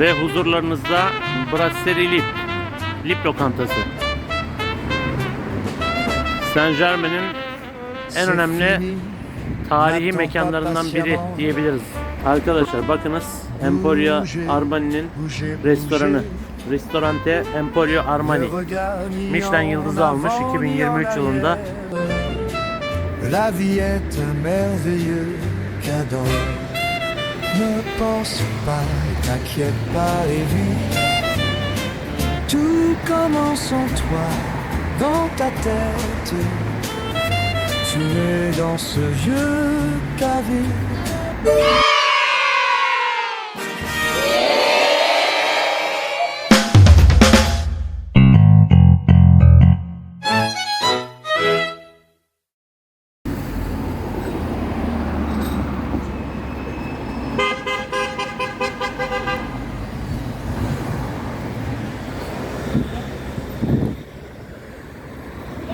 Ve huzurlarınızda Brasserie Lip, Lip lokantası. Saint Germain'in en önemli tarihi mekanlarından biri diyebiliriz. Arkadaşlar bakınız Emporio Armani'nin restoranı. Restorante Emporio Armani. Michelin yıldızı almış 2023 yılında. La vie est un merveilleux cadeau. Ne pense pas, t'inquiète pas et. Tout commence en toi, dans ta tête. Tu es dans ce vieux cavé.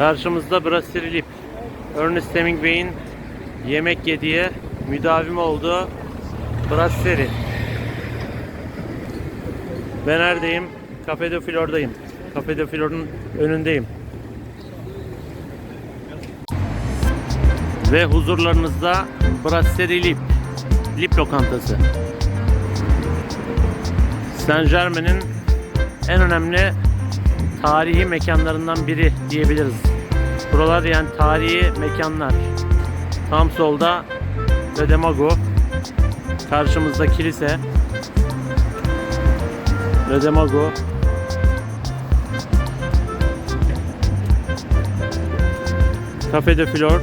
Karşımızda Brasserie Lip. Ernest Hemingway'in yemek yediği, müdavim olduğu Brasserie. Ben neredeyim? Cafe de Flor'dayım. Cafe de Flor'un önündeyim. Ve huzurlarınızda Brasserie Lip. Lip lokantası. Saint Germain'in en önemli tarihi mekanlarından biri diyebiliriz. Buralar yani tarihi mekanlar. Tam solda Demago. Karşımızda kilise. Demago. Cafe de Flor.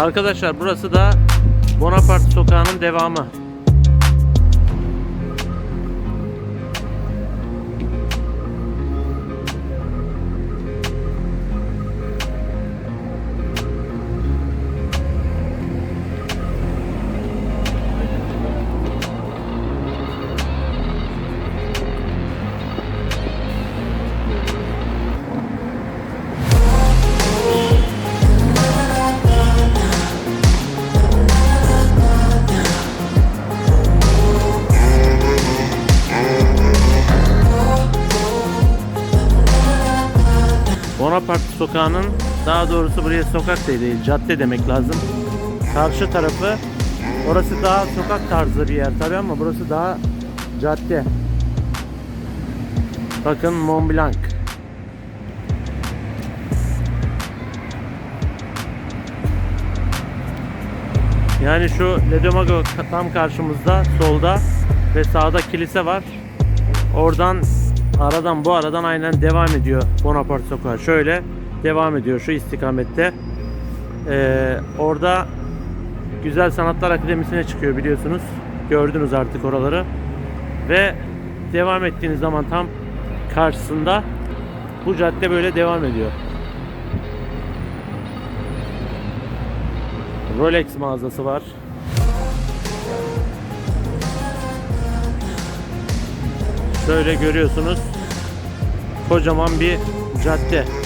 Arkadaşlar burası da Bonaparte sokağının devamı. Sokağının daha doğrusu buraya sokak da değil cadde demek lazım. Karşı tarafı orası daha sokak tarzı bir yer tabi ama burası daha cadde. Bakın Mont Blanc. Yani şu Le Domago tam karşımızda solda ve sağda kilise var. Oradan aradan bu aradan aynen devam ediyor Bonaparte Sokağı. Şöyle devam ediyor şu istikamette. Ee, orada Güzel Sanatlar Akademisi'ne çıkıyor biliyorsunuz. Gördünüz artık oraları. Ve devam ettiğiniz zaman tam karşısında bu cadde böyle devam ediyor. Rolex mağazası var. Şöyle görüyorsunuz. Kocaman bir cadde.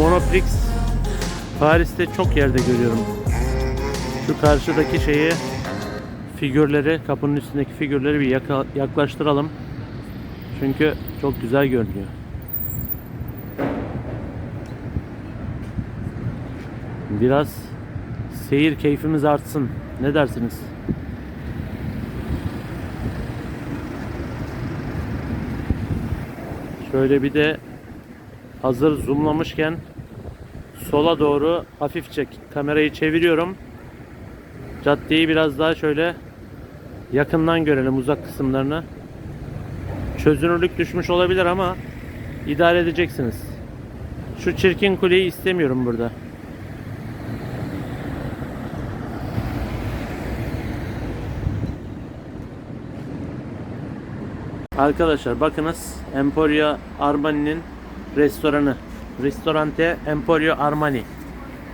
Monoprix Paris'te çok yerde görüyorum. Şu karşıdaki şeyi figürleri, kapının üstündeki figürleri bir yaklaştıralım. Çünkü çok güzel görünüyor. Biraz seyir keyfimiz artsın. Ne dersiniz? Şöyle bir de hazır zoomlamışken sola doğru hafifçe kamerayı çeviriyorum. Caddeyi biraz daha şöyle yakından görelim uzak kısımlarını. Çözünürlük düşmüş olabilir ama idare edeceksiniz. Şu çirkin kuleyi istemiyorum burada. Arkadaşlar bakınız Emporio Armani'nin restoranı. Ristorante Emporio Armani.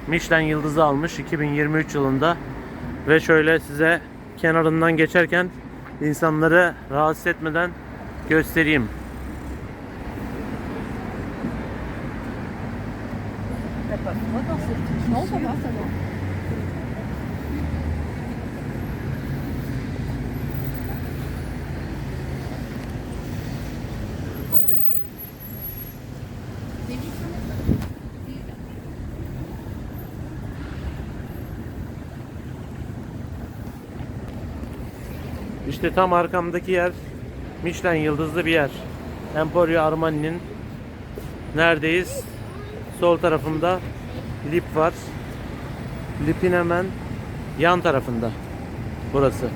Michelin yıldızı almış 2023 yılında. Ve şöyle size kenarından geçerken insanları rahatsız etmeden göstereyim. T'as pas İşte tam arkamdaki yer Michelin yıldızlı bir yer. Emporio Armani'nin neredeyiz? Sol tarafımda Lip var. Lip'in hemen yan tarafında. Burası.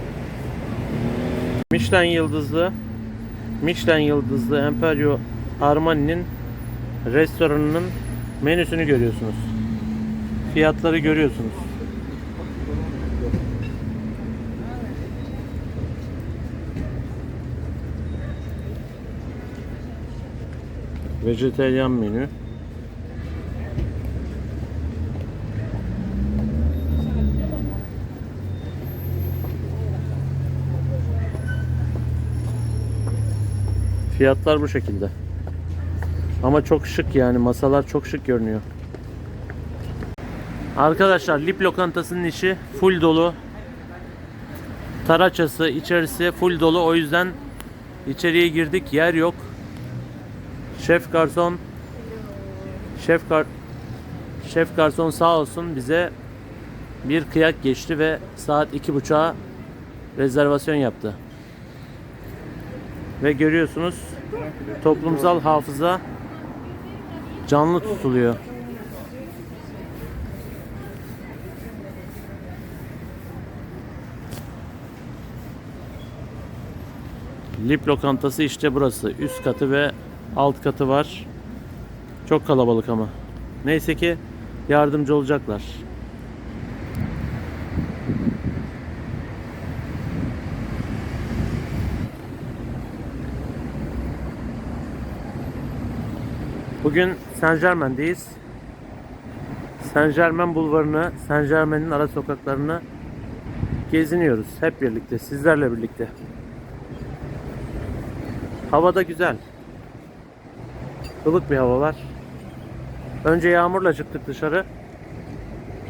Michelin yıldızlı Michelin yıldızlı Emporio Armani'nin restoranının menüsünü görüyorsunuz. Fiyatları görüyorsunuz. Vejeteryan menü. Fiyatlar bu şekilde. Ama çok şık yani masalar çok şık görünüyor. Arkadaşlar Lip lokantasının işi full dolu. Taraçası içerisi full dolu o yüzden içeriye girdik yer yok. Şef garson Şef gar Şef garson sağ olsun bize bir kıyak geçti ve saat iki buçuğa rezervasyon yaptı. Ve görüyorsunuz toplumsal hafıza canlı tutuluyor. Lip lokantası işte burası. Üst katı ve Alt katı var. Çok kalabalık ama. Neyse ki yardımcı olacaklar. Bugün Saint Germain'deyiz. Saint Germain bulvarını, Saint Germain'in ara sokaklarını geziniyoruz hep birlikte, sizlerle birlikte. Hava da güzel. Ilık bir hava var. Önce yağmurla çıktık dışarı.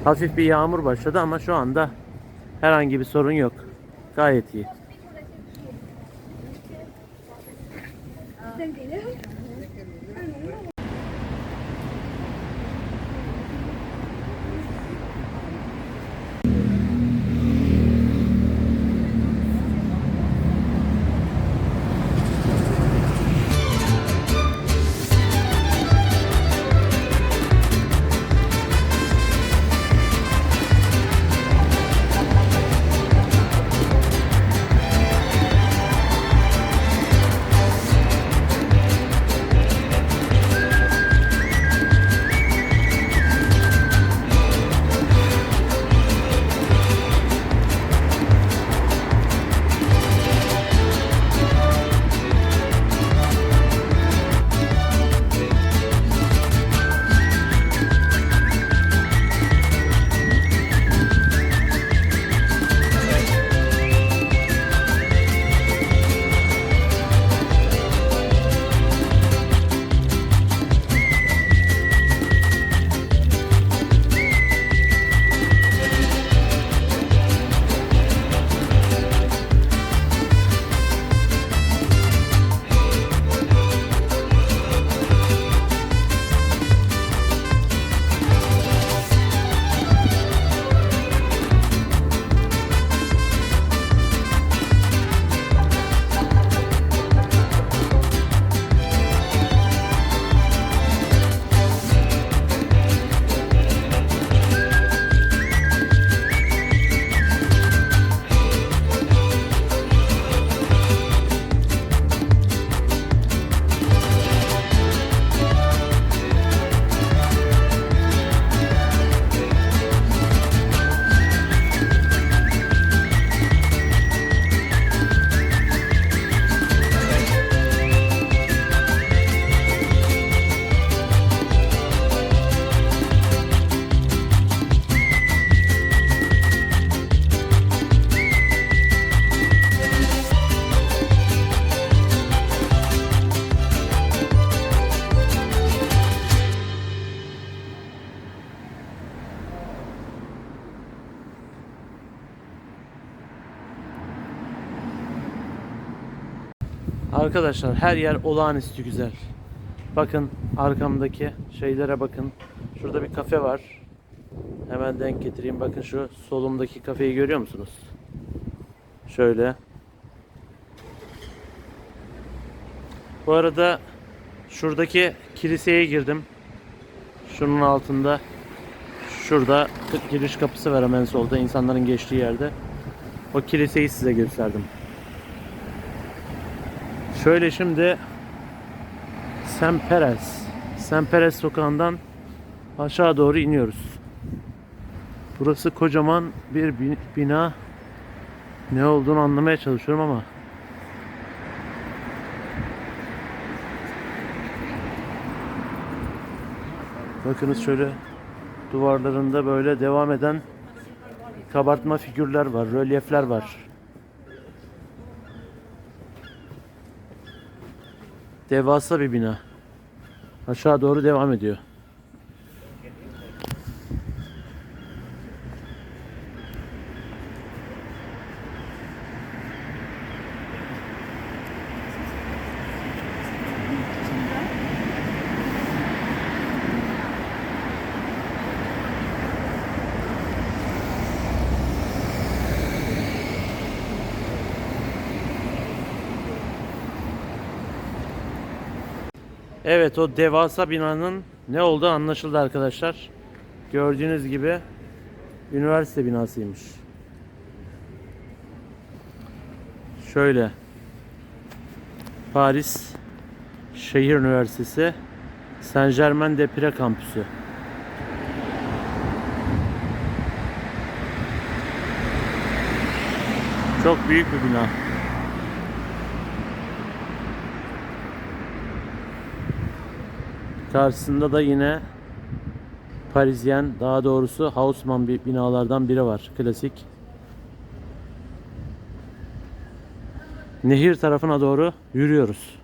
Hafif bir yağmur başladı ama şu anda herhangi bir sorun yok. Gayet iyi. Arkadaşlar her yer olağanüstü güzel. Bakın arkamdaki şeylere bakın. Şurada bir kafe var. Hemen denk getireyim. Bakın şu solumdaki kafeyi görüyor musunuz? Şöyle. Bu arada şuradaki kiliseye girdim. Şunun altında şurada giriş kapısı var hemen solda insanların geçtiği yerde. O kiliseyi size gösterdim. Şöyle şimdi. Sen Perez sokağından aşağı doğru iniyoruz. Burası kocaman bir bi- bina. Ne olduğunu anlamaya çalışıyorum ama Bakınız şöyle duvarlarında böyle devam eden kabartma figürler var, rölyefler var. Devasa bir bina. Aşağı doğru devam ediyor. Evet o devasa binanın ne olduğu anlaşıldı arkadaşlar. Gördüğünüz gibi üniversite binasıymış. Şöyle Paris Şehir Üniversitesi Saint Germain de Prés kampüsü. Çok büyük bir bina. Karşısında da yine Parisyen daha doğrusu Haussmann bir binalardan biri var. Klasik. Nehir tarafına doğru yürüyoruz.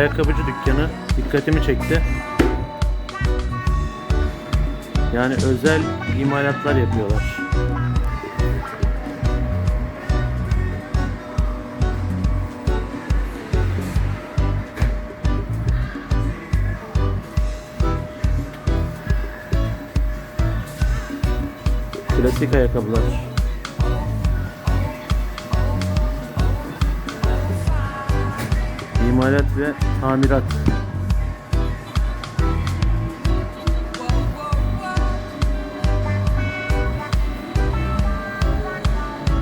Ayakkabıcı dükkanı. Dikkatimi çekti. Yani özel imalatlar yapıyorlar. Klasik ayakkabılar. İmalat ve tamirat.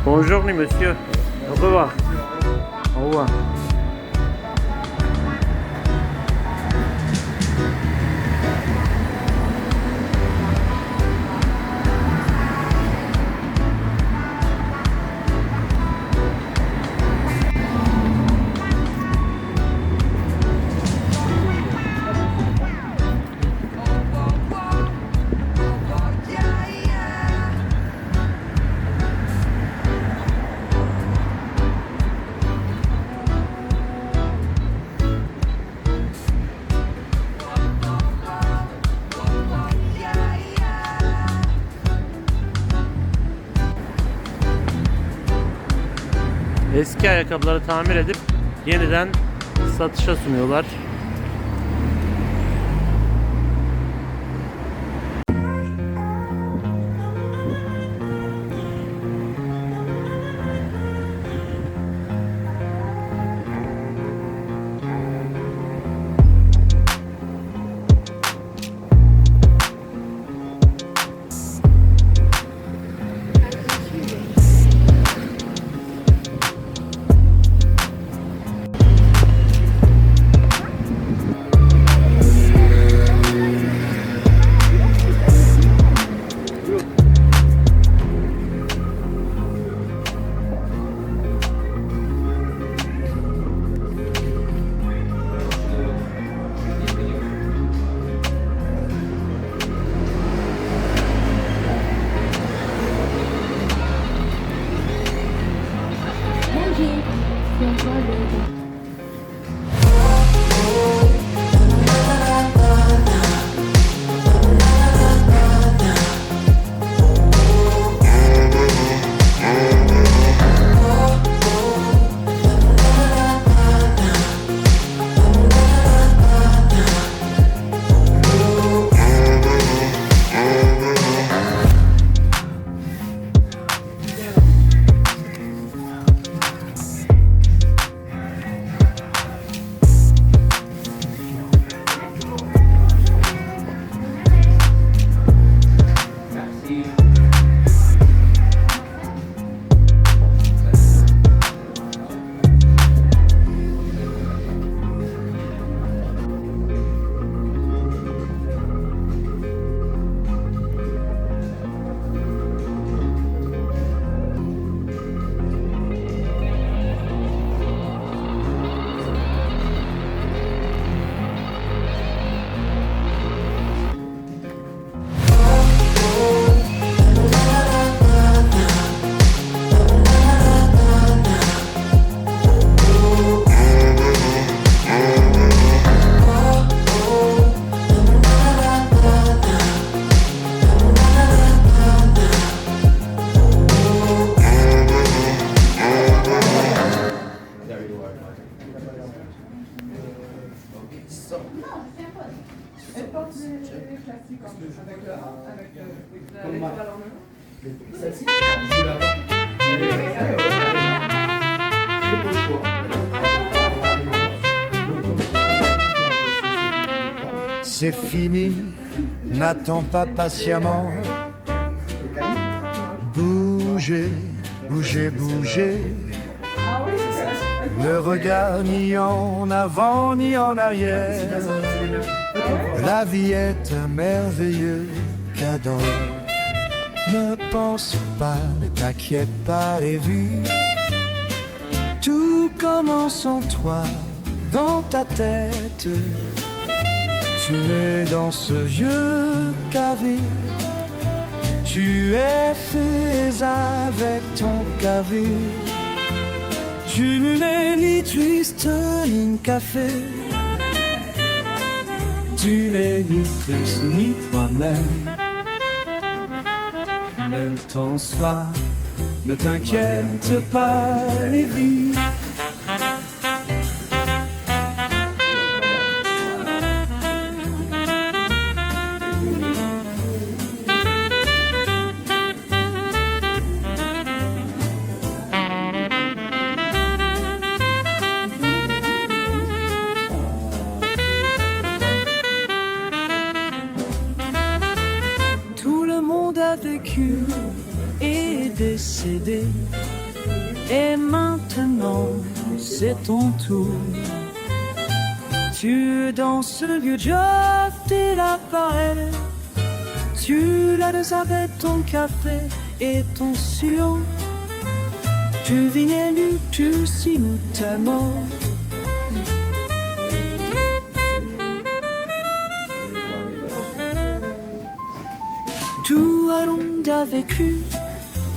Bonjour monsieur. Au revoir. Au revoir. Eski ayakkabıları tamir edip yeniden satışa sunuyorlar. c'est C'est fini, n'attends pas patiemment. Bougez, bougez, bougez. Le regard ni en avant ni en arrière. La vie est un merveilleux. Ne pense pas, ne t'inquiète pas les vues. Tout commence en toi, dans ta tête. Tu es dans ce vieux cavé. Tu es fait avec ton cavé. Tu n'es ni triste ni café. Tu n'es ni triste ni toi-même. Ne t'en sois, ne t'inquiète pas, les vies. ce vieux Jeff, il apparaît. Tu la de ton café et ton sillon. Tu viens du tu si nous t'aimons. Tout allons a vécu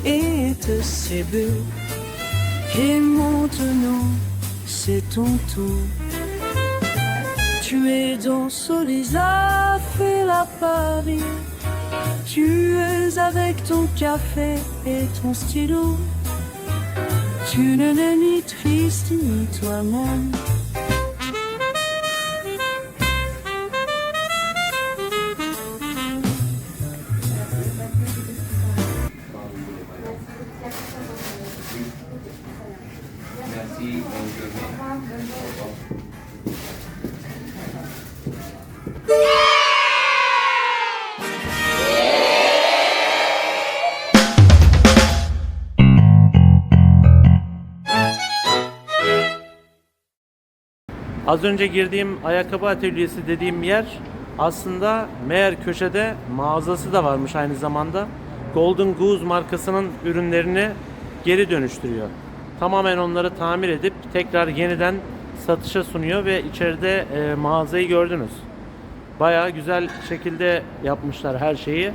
et te ses buts. Et maintenant, c'est ton tour. Tu es dans Solisa, fait la Paris. Tu es avec ton café et ton stylo. Tu ne l'es ni triste ni toi-même. Az önce girdiğim ayakkabı atölyesi dediğim yer aslında meğer köşede mağazası da varmış aynı zamanda. Golden Goose markasının ürünlerini geri dönüştürüyor. Tamamen onları tamir edip tekrar yeniden satışa sunuyor ve içeride e, mağazayı gördünüz. Bayağı güzel şekilde yapmışlar her şeyi.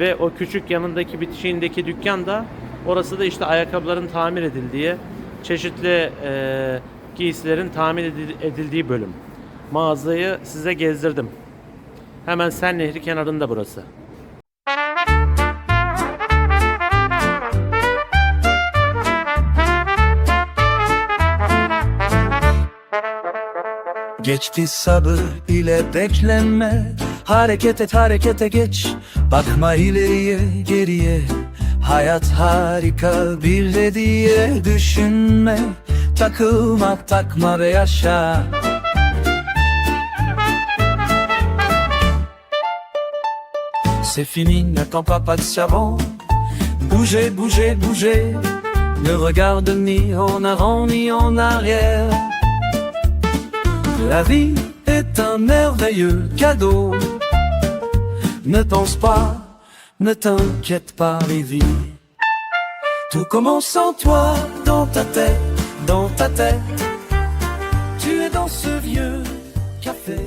Ve o küçük yanındaki bitişiğindeki dükkan da orası da işte ayakkabıların tamir edildiği, çeşitli e, giysilerin tamir edil- edildiği bölüm. Mağazayı size gezdirdim. Hemen Sen Nehri kenarında burası. Geçti sabır ile beklenme Hareket et harekete geç Bakma ileriye geriye Hayat harika bir hediye Düşünme C'est fini, n'attends pas, pas de savon. Bougez, bougez, bougez. Ne regarde ni en avant ni en arrière. La vie est un merveilleux cadeau. Ne pense pas, ne t'inquiète pas, Lévi. Tout commence en toi, dans ta tête, dans ta tête. Tu es dans ce vieux café.